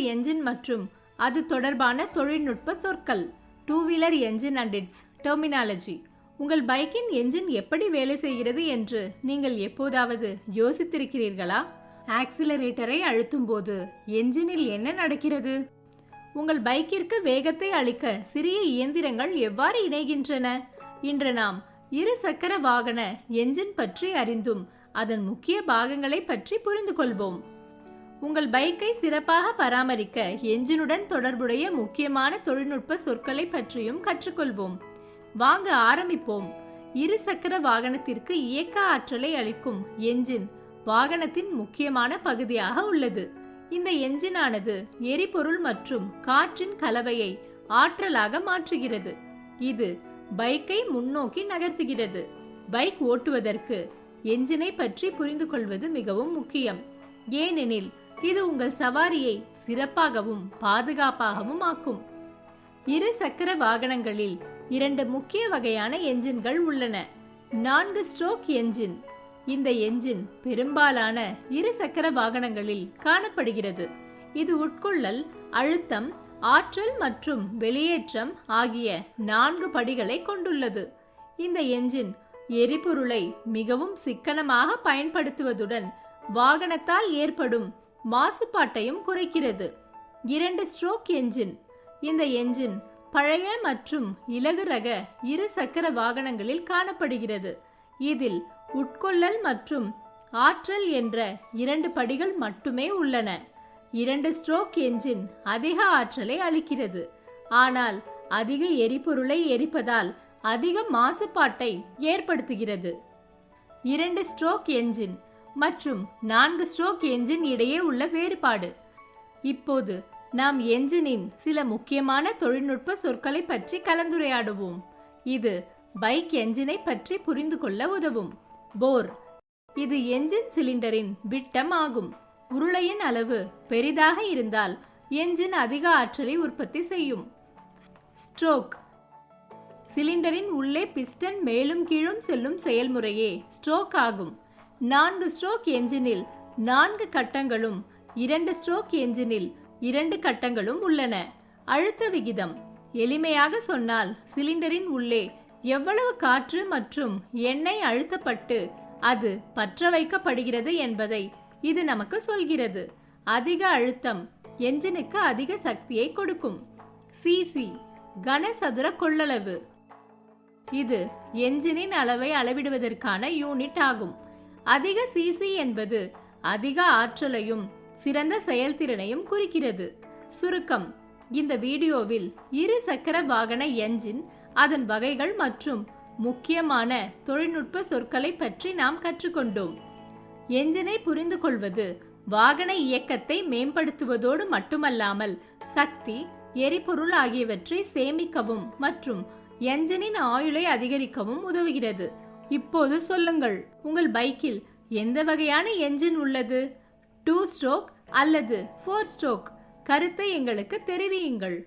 Engine மற்றும் அது தொடர்பான தொழில்நுட்ப சொற்கள். Two wheeler engine and its terminology உங்கள் பைக்கின் என்ஜின் எப்படி வேலை செய்கிறது என்று நீங்கள் எப்போதாவது யோசித்திருக்கிறீர்களா? ஆக்சிலரேட்டரை அழுத்தும் போது என்ஜினில் என்ன நடக்கிறது? உங்கள் பைக்கிற்கு வேகத்தை அளிக்க சிறிய இயந்திரங்கள் எவ்வாறு இணைகின்றன? இன்று நாம் இரு சக்கர வாகன என்ஜின் பற்றி அறிந்தும் அதன் முக்கிய பாகங்களை பற்றி புரிந்து கொள்வோம் உங்கள் பைக்கை சிறப்பாக பராமரிக்க என்ஜினுடன் தொடர்புடைய முக்கியமான தொழில்நுட்ப சொற்களை பற்றியும் கற்றுக்கொள்வோம். வாங்க ஆரம்பிப்போம். இரு சக்கர வாகனத்திற்கு இயக்க ஆற்றலை அளிக்கும் என்ஜின் வாகனத்தின் முக்கியமான பகுதியாக உள்ளது. இந்த என்ஜினானது எரிபொருள் மற்றும் காற்றின் கலவையை ஆற்றலாக மாற்றுகிறது. இது பைக்கை முன்னோக்கி நகர்த்துகிறது. பைக் ஓட்டுவதற்கு என்ஜினை பற்றி புரிந்து கொள்வது மிகவும் முக்கியம். ஏனெனில் இது உங்கள் சவாரியை சிறப்பாகவும் பாதுகாப்பாகவும் ஆக்கும். இரு சக்கர வாகனங்களில் இரண்டு முக்கிய வகையான என்ஜின்கள் உள்ளன. நான்கு ஸ்ட்ரோக் என்ஜின் இந்த என்ஜின் பெரும்பாலான இரு சக்கர வாகனங்களில் காணப்படுகிறது. இது உட்கொள்ளல் அழுத்தம் ஆற்றல் மற்றும் வெளியேற்றம் ஆகிய நான்கு படிகளை கொண்டுள்ளது. இந்த என்ஜின் எரிபொருளை மிகவும் சிக்கனமாக பயன்படுத்துவதுடன் வாகனத்தால் ஏற்படும் மாசுபாட்டையும் குறைக்கிறது. இரண்டு ஸ்ட்ரோக் என்ஜின் இந்த என்ஜின் பழைய மற்றும் இலகு ரக இரு சக்கர வாகனங்களில் காணப்படுகிறது. இதில் உட்கொள்ளல் மற்றும் ஆற்றல் என்ற இரண்டு படிகள் மட்டுமே உள்ளன. இரண்டு ஸ்ட்ரோக் என்ஜின் அதிக ஆற்றலை அளிக்கிறது. ஆனால் அதிக எரிபொருளை எரிப்பதால் அதிக மாசுபாட்டை ஏற்படுத்துகிறது. இரண்டு ஸ்ட்ரோக் என்ஜின் மற்றும் நான்கு ஸ்ட்ரோக் என்ஜின் இடையே உள்ள வேறுபாடு. இப்போது நாம் என்ஜினின் சில முக்கியமான தொழில்நுட்ப சொற்களை பற்றி கலந்துரையாடுவோம். இது பைக் என்ஜினை பற்றி புரிந்து கொள்ள உதவும். போர் இது என்ஜின் சிலிண்டரின் விட்டம் ஆகும். உருளையின் அளவு பெரிதாக இருந்தால் என்ஜின் அதிக ஆற்றலை உற்பத்தி செய்யும். ஸ்ட்ரோக் சிலிண்டரின் உள்ளே பிஸ்டன் மேலும் கீழும் செல்லும் செயல்முறையே ஸ்ட்ரோக் ஆகும். நான்கு ஸ்ட்ரோக் என்ஜினில் நான்கு கட்டங்களும் இரண்டு ஸ்ட்ரோக் என்ஜினில் இரண்டு கட்டங்களும் உள்ளன. அழுத்த விகிதம். எளிமையாக சொன்னால் சிலிண்டரின் உள்ளே எவ்வளவு காற்று மற்றும் எண்ணெய் அழுத்தப்பட்டு அது பற்ற வைக்கப்படுகிறது என்பதை இது நமக்கு சொல்கிறது. அதிக அழுத்தம் என்ஜினுக்கு அதிக சக்தியை கொடுக்கும். சிசி கனசதுர கொள்ளளவு. இது என்ஜினின் அளவை அளவிடுவதற்கான யூனிட் ஆகும். அதிக சிசி என்பது அதிக ஆற்றலையும் சிறந்த செயல்திறனையும் குறிக்கிறது. சுருக்கம். இந்த வீடியோவில் இரு சக்கர வாகன என்ஜின் அதன் வகைகள் மற்றும் முக்கியமான தொழில்நுட்ப சொற்களை பற்றி நாம் கற்றுக்கொண்டோம். என்ஜினை புரிந்து கொள்வது வாகன இயக்கத்தை மேம்படுத்துவதோடு மட்டுமல்லாமல் சக்தி எரிபொருள் ஆகியவற்றை சேமிக்கவும் மற்றும் என்ஜினின் ஆயுளை அதிகரிக்கவும் உதவுகிறது. இப்போது சொல்லுங்கள். உங்கள் பைக்கில் எந்த வகையான என்ஜின் உள்ளது? டூ ஸ்ட்ரோக் அல்லது ஃபோர் ஸ்ட்ரோக்? கருத்தை எங்களுக்கு தெரிவியுங்கள்.